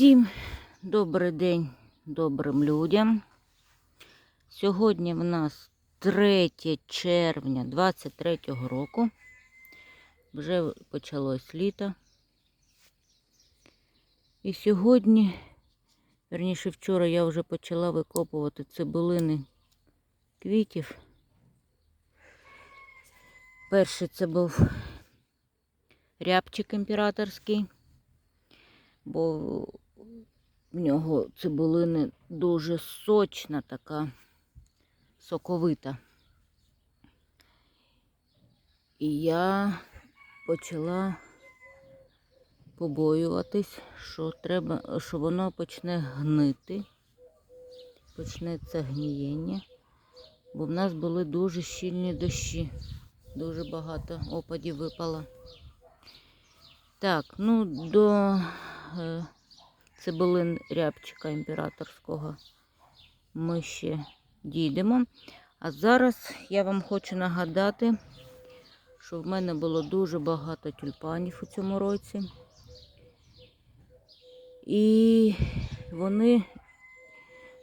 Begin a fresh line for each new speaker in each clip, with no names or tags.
Всім добрий день добрим людям. Сьогодні в нас 3 червня 23 року. Вже почалось літо. І сьогодні, верніше вчора, я вже почала викопувати цибулини квітів. Перший це був рябчик імператорський бо в нього цибулини дуже сочна, така соковита. І я почала побоюватись, що треба, що воно почне гнити, почнеться гнієння, бо в нас були дуже щільні дощі, дуже багато опадів випало. Так, ну до е, цибулин рябчика імператорського ми ще дійдемо. А зараз я вам хочу нагадати, що в мене було дуже багато тюльпанів у цьому році. І вони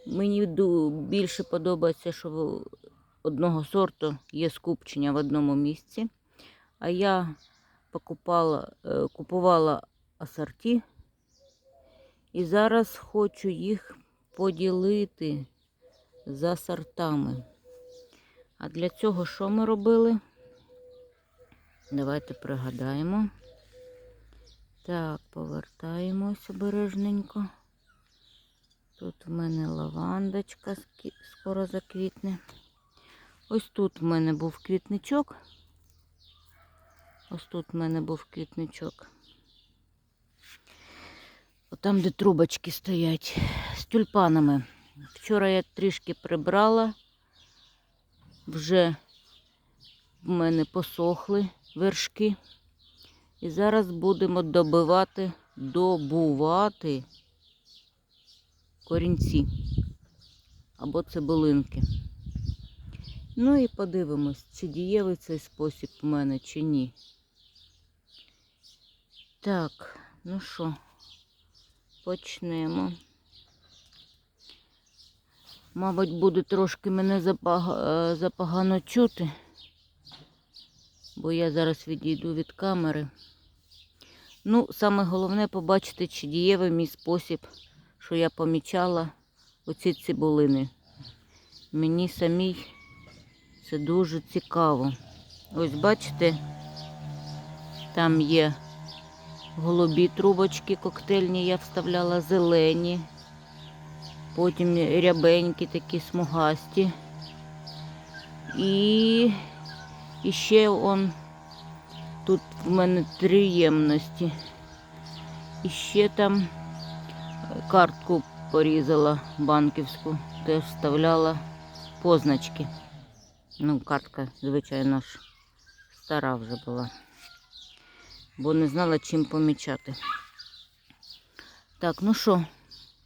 мені більше подобається, що одного сорту є скупчення в одному місці. А я покупала, е, купувала асорті. І зараз хочу їх поділити за сортами. А для цього що ми робили? Давайте пригадаємо. Так, повертаємось обережненько. Тут в мене лавандочка скоро заквітне. Ось тут в мене був квітничок. Ось тут в мене був квітничок. Отам, де трубочки стоять з тюльпанами. Вчора я трішки прибрала, вже в мене посохли вершки. І зараз будемо добивати, добувати корінці або цибулинки. Ну і подивимось, чи дієвий цей спосіб у мене, чи ні. Так, ну що, почнемо. Мабуть, буде трошки мене е, запогано чути, бо я зараз відійду від камери. Ну, саме головне побачити, чи дієвий мій спосіб, що я помічала оці цибулини. Мені самій це дуже цікаво. Ось бачите, там є голубі трубочки коктейльні, я вставляла зелені, потім рябенькі такі смугасті. І, і ще он тут в мене три ємності. І ще там е, картку порізала банківську, теж вставляла позначки. Ну, картка, звичайно ж, стара вже була, бо не знала, чим помічати. Так, ну що,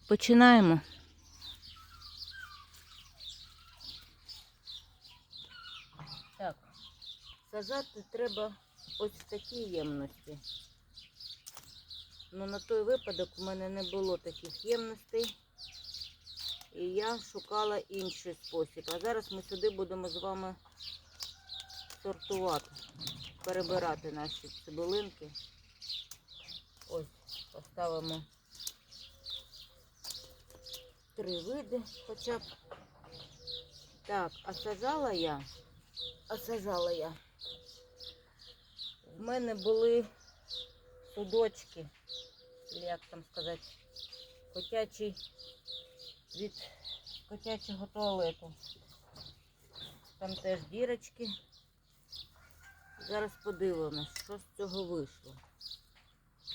починаємо. Так, сажати треба ось в такій ємності. Ну, на той випадок у мене не було таких ємностей. І я шукала інший спосіб. А зараз ми сюди будемо з вами сортувати, перебирати наші цибулинки. Ось, поставимо три види хоча б. Так, а сажала я, а сажала я. В мене були судочки, як там сказати, котячий від котячого туалету. Там теж дірочки. Зараз подивимось, що з цього вийшло.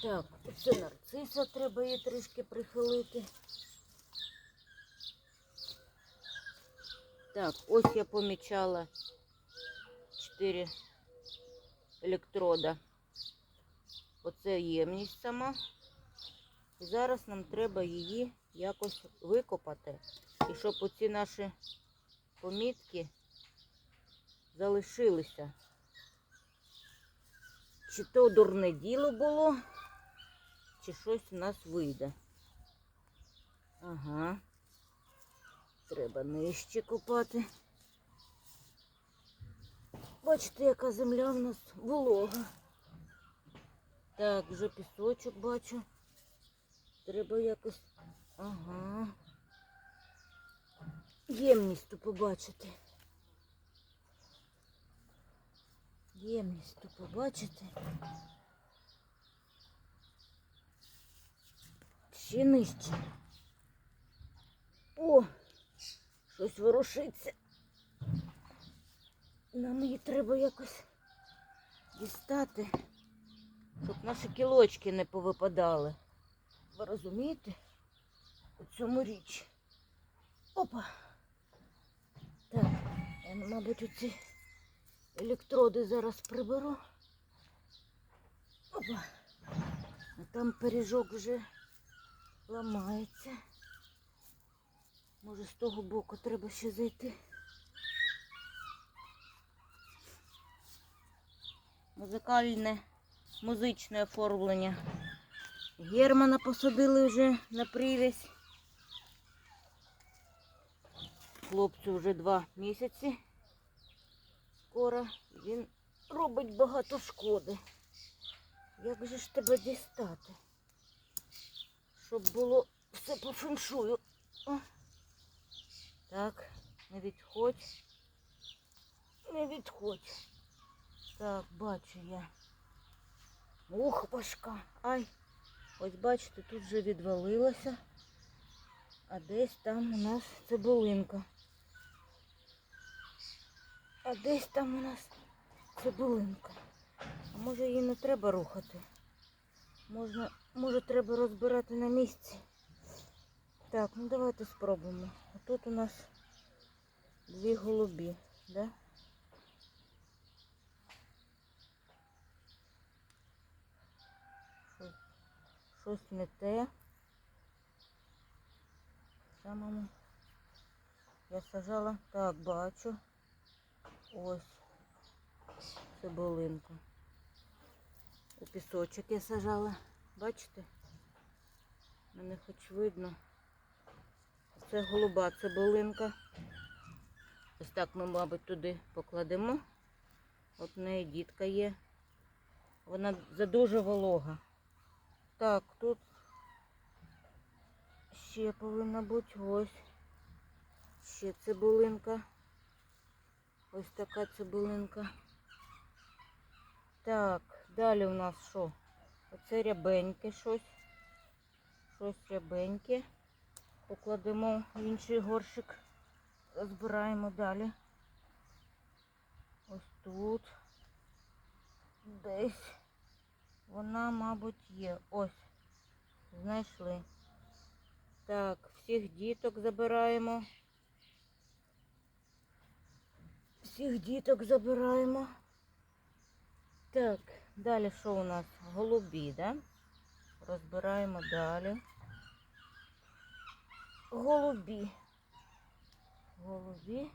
Так, це нарциса, треба її трішки прихилити. Так, ось я помічала 4 електрода. Оце ємність сама. І зараз нам треба її якось викопати. І щоб оці наші помітки залишилися. Чи то дурне діло було, чи щось у нас вийде. Ага. Треба нижче копати. Бачите, яка земля в нас волога. Так, вже пісочок бачу. Треба якось. Ага. Ємність побачити. Ємність тут побачити. Ще нижче. О, щось ворушиться. Нам її треба якось дістати, щоб наші кілочки не повипадали. Ви розумієте? У цьому річ. Опа. Так, мабуть, оці електроди зараз приберу. Опа. А там пиріжок вже ламається. Може з того боку треба ще зайти. Музикальне, музичне оформлення. Германа посадили вже на привязь. Хлопцю вже два місяці. Скоро він робить багато шкоди. Як же ж тебе дістати? Щоб було все по феншую. Так, не відходь. Не відходь. Так, бачу я. Ух, важка. Ай. Ось бачите, тут вже відвалилося. А десь там у нас цибулинка. А десь там у нас цибулинка. А може її не треба рухати? Можна, може треба розбирати на місці. Так, ну давайте спробуємо. А тут у нас дві голубі, да? Щось- не те. Самому я сажала. Так, бачу. Ось цибулинку. У пісочок я сажала. Бачите? Мене хоч видно. Це голуба цибулинка. Ось так ми, мабуть, туди покладемо. От в неї дітка є. Вона задуже волога. Так, тут ще повинна бути ось. Ще цибулинка. Ось така цибулинка. Так, далі у нас що? Оце рябеньке щось. Щось рябеньке. Покладемо в інший горщик. Збираємо далі. Ось тут. Десь. Вона, мабуть, є. Ось. Знайшли. Так, всіх діток забираємо. Всіх діток забираємо. Так, далі що у нас? Голубі, да? Розбираємо далі. Голубі. Голубі.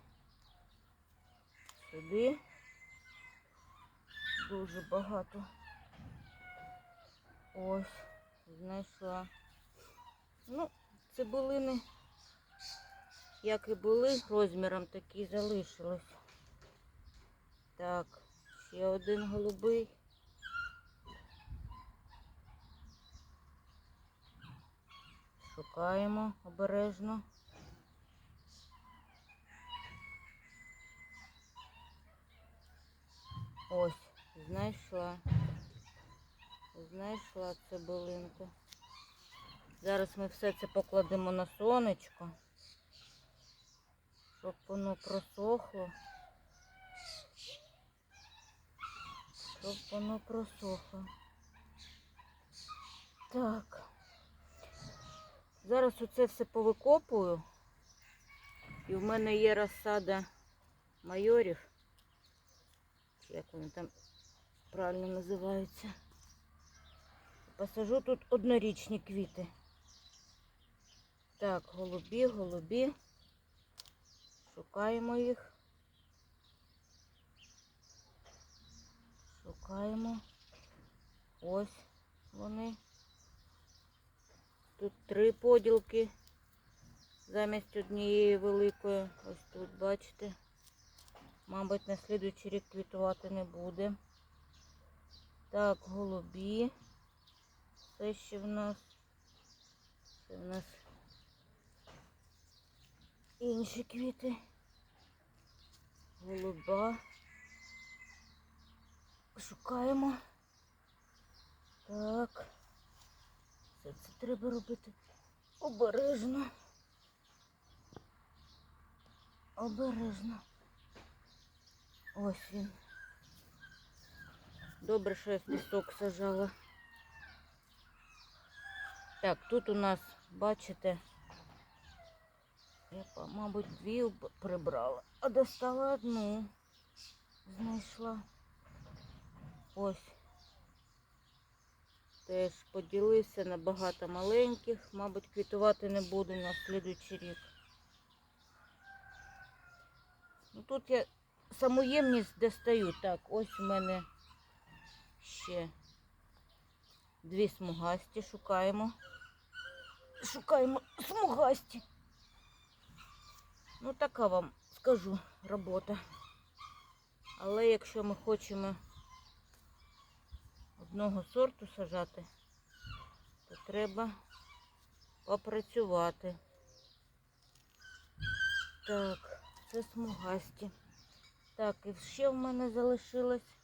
Сюди. Дуже багато. Ось, знайшла. Ну, цибулини, як і були, розміром такі залишились. Так, ще один голубий. Шукаємо обережно. Ось, знайшла. Знайшла цибулинку. Зараз ми все це покладемо на сонечко, щоб воно просохло. Щоб воно просохло. Так. Зараз оце все повикопую. І в мене є розсада майорів. Як вони там правильно називаються. Посажу тут однорічні квіти. Так, голубі, голубі. Шукаємо їх. Шукаємо. Ось вони. Тут три поділки замість однієї великої. Ось тут, бачите. Мабуть, на слідуючий рік квітувати не буде. Так, голубі. Це ще в нас. Це в нас інші квіти. Голуба. Шукаємо. Так. Все це треба робити обережно. Обережно. Ось він. Добре, що я в пісок сажала. Так, тут у нас, бачите, я, мабуть, дві прибрала, а достала одну. Знайшла. Ось. Теж поділився на багато маленьких. Мабуть, квітувати не буду на слідуючий рік. Ну, тут я саму ємність достаю. Так, ось у мене ще дві смугасті. Шукаємо. Шукаємо смугасті. Ну, така вам скажу робота. Але якщо ми хочемо одного сорту сажати, то треба попрацювати. Так, це смугасті. Так, і ще в мене залишилось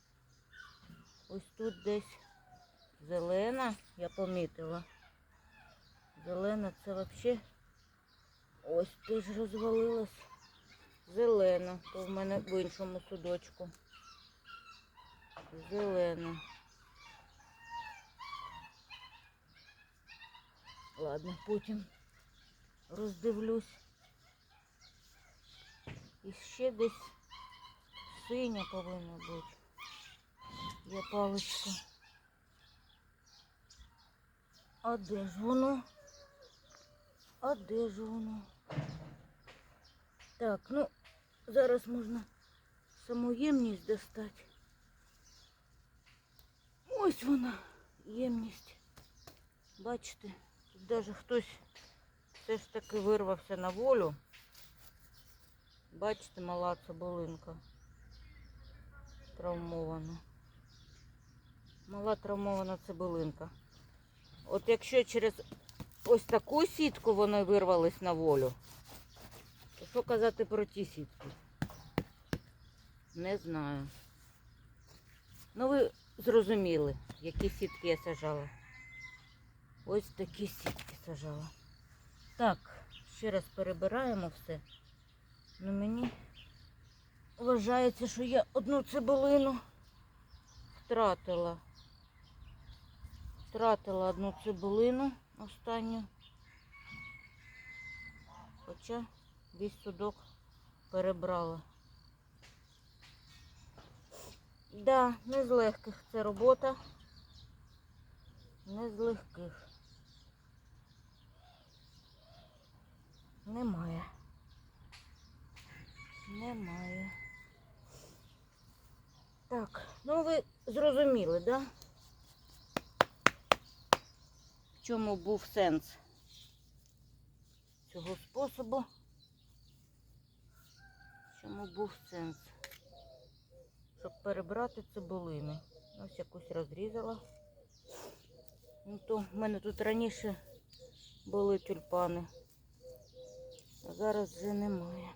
ось тут десь зелена, я помітила. Зелена це взагалі ось теж розвалилась. Зелена, то в мене в іншому судочку. Зелена. Ладно, потім роздивлюсь. І ще десь синя повинна бути. Є паличка. А де ж воно? А де ж воно? Так, ну, зараз можна саму ємність достати. Ось вона, ємність. Бачите, тут навіть хтось все ж таки вирвався на волю. Бачите, мала цибулинка травмована. Мала травмована цибулинка. От якщо через ось таку сітку вони вирвались на волю, то що казати про ті сітки? Не знаю. Ну ви зрозуміли, які сітки я сажала. Ось такі сітки сажала. Так, ще раз перебираємо все. Ну мені вважається, що я одну цибулину втратила. Втратила одну цибулину останню. Хоча весь судок перебрала. Да, не з легких це робота. Не з легких. Немає. Немає. Так, ну ви зрозуміли, да? В чому був сенс цього способу? В чому був сенс? Щоб перебрати цибулини. Ось якусь розрізала. Ну то в мене тут раніше були тюльпани. А зараз вже немає.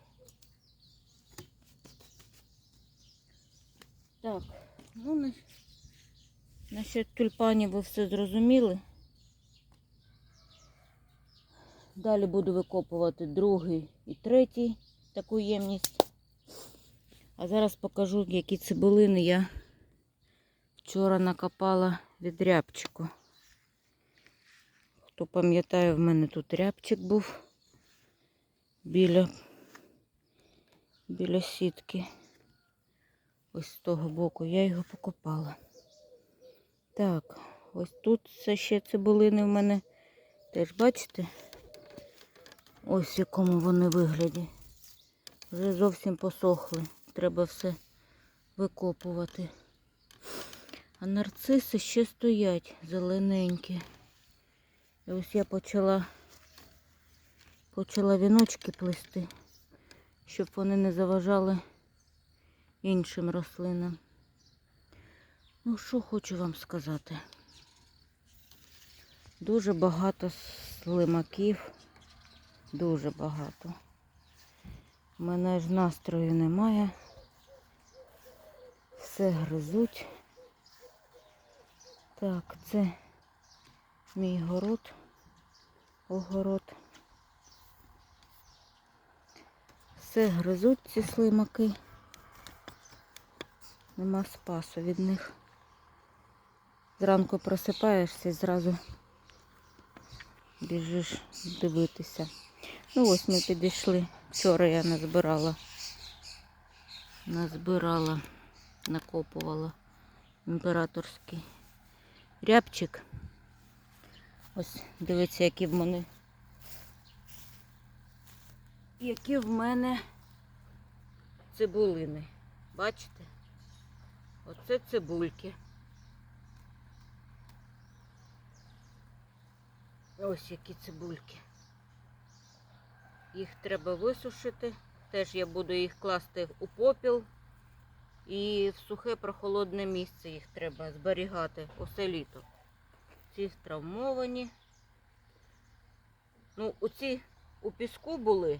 Так, ну на... насчет тюльпанів ви все зрозуміли. Далі буду викопувати другий і третій таку ємність. А зараз покажу, які цибулини я вчора накопала від рябчику. Хто пам'ятає, в мене тут рябчик був біля, біля сітки. Ось з того боку я його покопала. Так, ось тут це ще цибулини в мене. Теж бачите? Ось в якому вони вигляді. Вже зовсім посохли. Треба все викопувати. А нарциси ще стоять зелененькі. І ось я почала Почала віночки плести, щоб вони не заважали іншим рослинам. Ну, що хочу вам сказати. Дуже багато слимаків, дуже багато. У мене ж настрою немає. Все гризуть. Так, це мій город, огород. Все гризуть ці слимаки. Нема спасу від них. Зранку просипаєшся і зразу біжиш дивитися. Ну ось ми підійшли. Вчора я назбирала. Назбирала, накопувала імператорський рябчик. Ось дивіться, які в мене. Які в мене цибулини. Бачите? Оце цибульки. Ось які цибульки. Їх треба висушити. Теж я буду їх класти у попіл. І в сухе прохолодне місце їх треба зберігати усе літо. Ці травмовані. Ну, оці у піску були.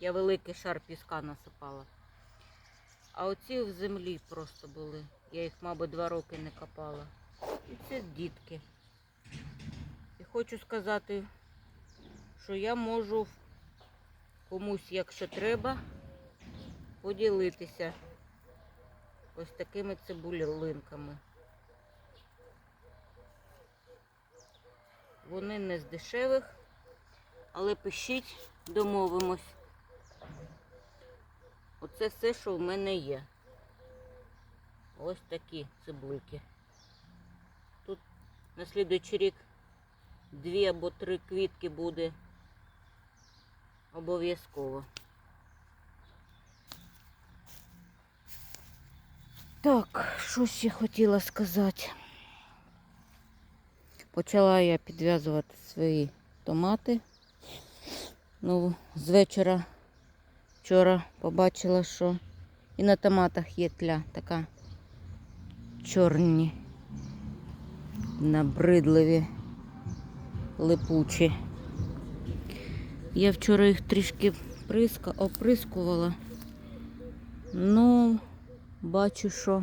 Я великий шар піска насипала. А оці в землі просто були. Я їх, мабуть, два роки не копала. І це дітки. І хочу сказати, що я можу комусь, якщо треба, поділитися ось такими цибулинками. Вони не з дешевих, але пишіть, домовимось. Оце все, що в мене є. Ось такі цибульки. Тут на слідуючий рік дві або три квітки буде обов'язково. Так, що ще хотіла сказати? Почала я підв'язувати свої томати. Ну, з вечора вчора побачила, що і на томатах є тля така чорні, набридливі, липучі. Я вчора їх трішки приска, оприскувала. Ну, бачу, що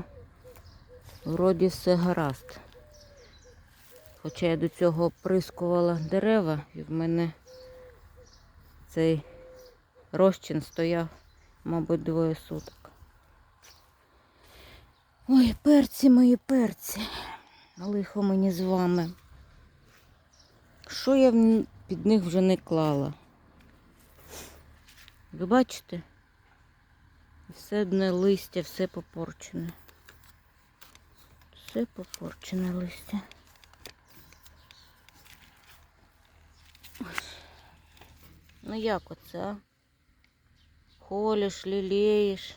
вроді все гаразд. Хоча я до цього оприскувала дерева, і в мене цей розчин стояв, мабуть, двоє суток. Ой, перці мої перці. Лихо мені з вами. Що я під них вже не клала? Ви бачите? Все одне листя, все попорчене. Все попорчене листя. Ось. Ну як оце, а? Холиш, лілеєш.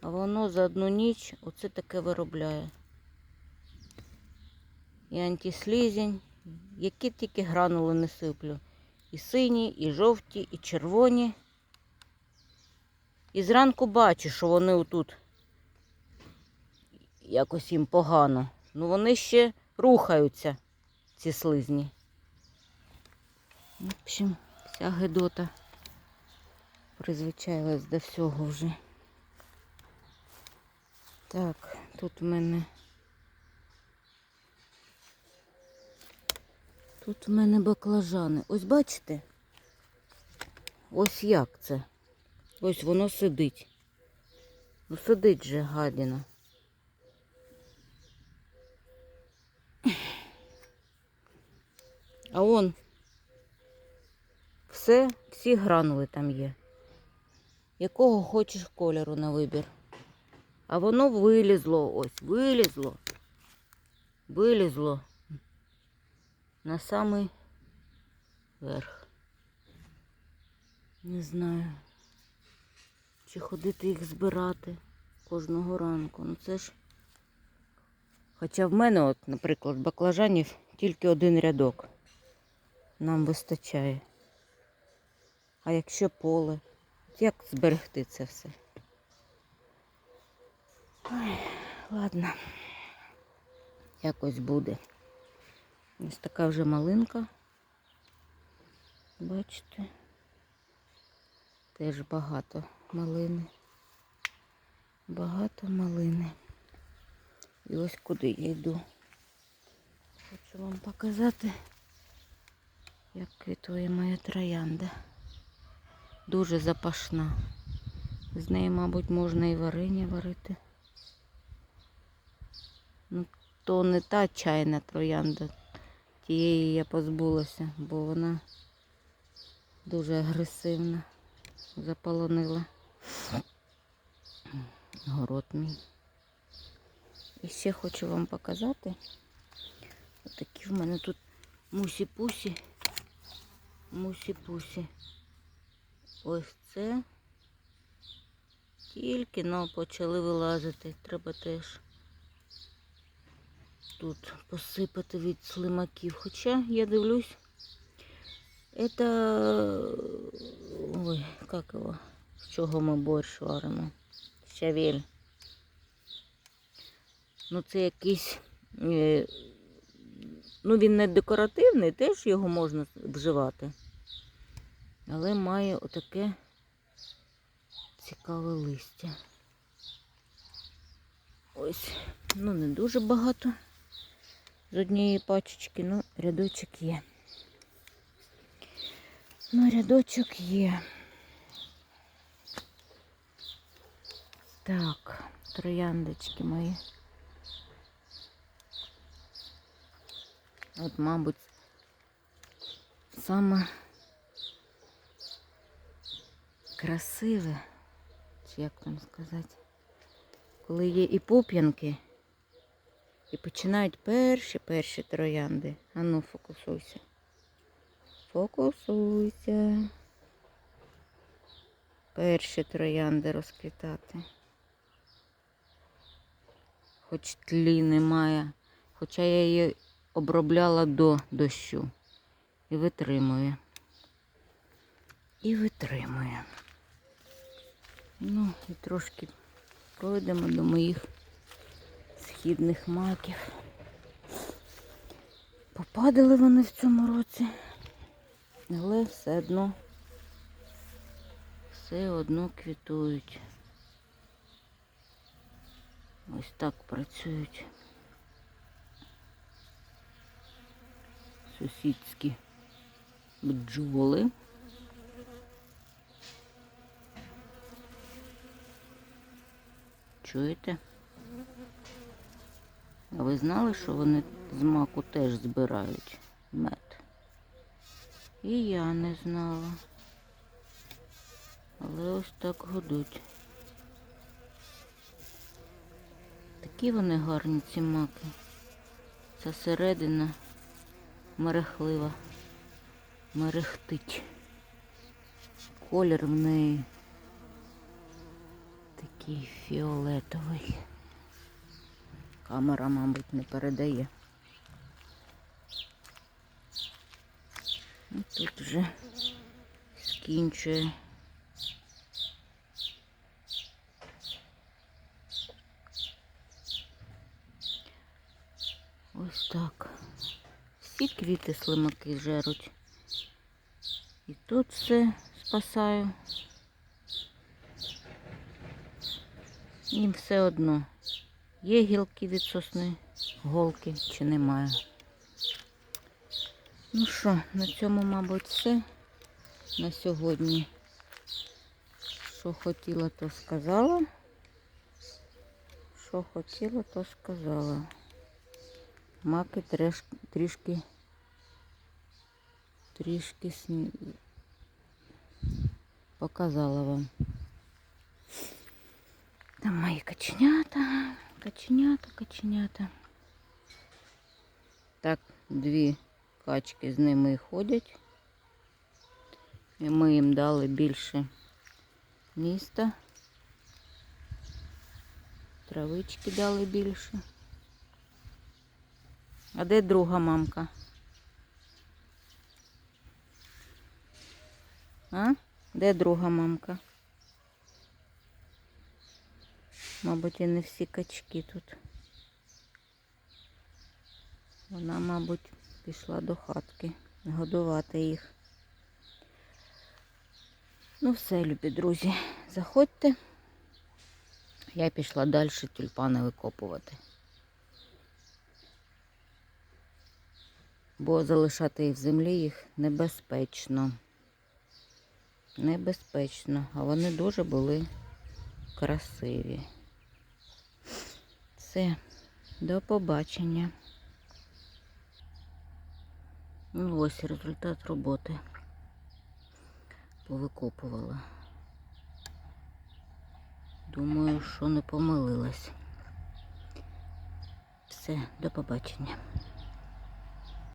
А воно за одну ніч оце таке виробляє. І антислізень, які тільки гранули не сиплю. І сині, і жовті, і червоні. І зранку бачу, що вони отут якось їм погано. Ну вони ще рухаються, ці слизні. В общем, вся гидота призвичайлась до всього вже. Так, тут в мене. Тут в мене баклажани. Ось бачите? Ось як це. Ось воно сидить. Ну сидить же гадіна. А он все, всі гранули там є. Якого хочеш кольору на вибір. А воно вилізло ось, вилізло. Вилізло на самий верх. Не знаю, чи ходити їх збирати кожного ранку. Ну це ж. Хоча в мене, от, наприклад, баклажанів тільки один рядок. Нам вистачає. А якщо поле? Як зберегти це все? Ой, ладно. Якось буде. Ось така вже малинка. Бачите? Теж багато малини. Багато малини. І ось куди я йду. Хочу вам показати, як квітує моя троянда. Дуже запашна. З неї, мабуть, можна і варення варити. Ну, то не та чайна троянда. Тієї я позбулася, бо вона дуже агресивна. Заполонила город мій. І ще хочу вам показати. Отакі в мене тут мусі-пусі. Мусі-пусі. Ось це. Тільки но почали вилазити. Треба теж тут посипати від слимаків. Хоча я дивлюсь, это... Ой, як його? З чого ми борщ варимо? Щавель. Ну, це якийсь. е, Ну, він не декоративний, теж його можна вживати. Але має отаке цікаве листя. Ось, ну не дуже багато з однієї пачечки, ну рядочок є. Ну, рядочок є. Так, трояндочки мої. От, мабуть, саме красиве, чи як там сказати, коли є і пуп'янки, і починають перші перші троянди. Ану, фокусуйся. Фокусуйся. Перші троянди розквітати. Хоч тлі немає, хоча я її обробляла до дощу. І витримує. І витримує. Ну, і трошки пройдемо до моїх східних маків. Попадали вони в цьому році, але все одно, все одно квітують. Ось так працюють. Сусідські бджоли. Чуєте? А ви знали, що вони з маку теж збирають мед? І я не знала. Але ось так гудуть. Такі вони гарні ці маки. Ця середина мерехлива. Мерехтить. Колір в неї такий фіолетовий. Камера, мабуть, не передає. І тут вже скінчує. Ось так. Всі квіти слимаки жеруть. І тут все спасаю. Їм все одно. Є гілки від сосни, голки чи немає. Ну що, на цьому, мабуть, все на сьогодні. Що хотіла, то сказала. Що хотіла, то сказала. Маки трішки трішки сні... показала вам. Там мої каченята, каченята, каченята. Так, дві качки з ними ходять. І ми їм дали більше міста. Травички дали більше. А де друга мамка? А? Де друга мамка? Мабуть, і не всі качки тут. Вона, мабуть, пішла до хатки годувати їх. Ну все, любі друзі, заходьте. Я пішла далі тюльпани викопувати. Бо залишати їх в землі їх небезпечно. Небезпечно, а вони дуже були красиві. Все, до побачення. Ну, ось результат роботи. Повикопувала. Думаю, що не помилилась. Все, до побачення.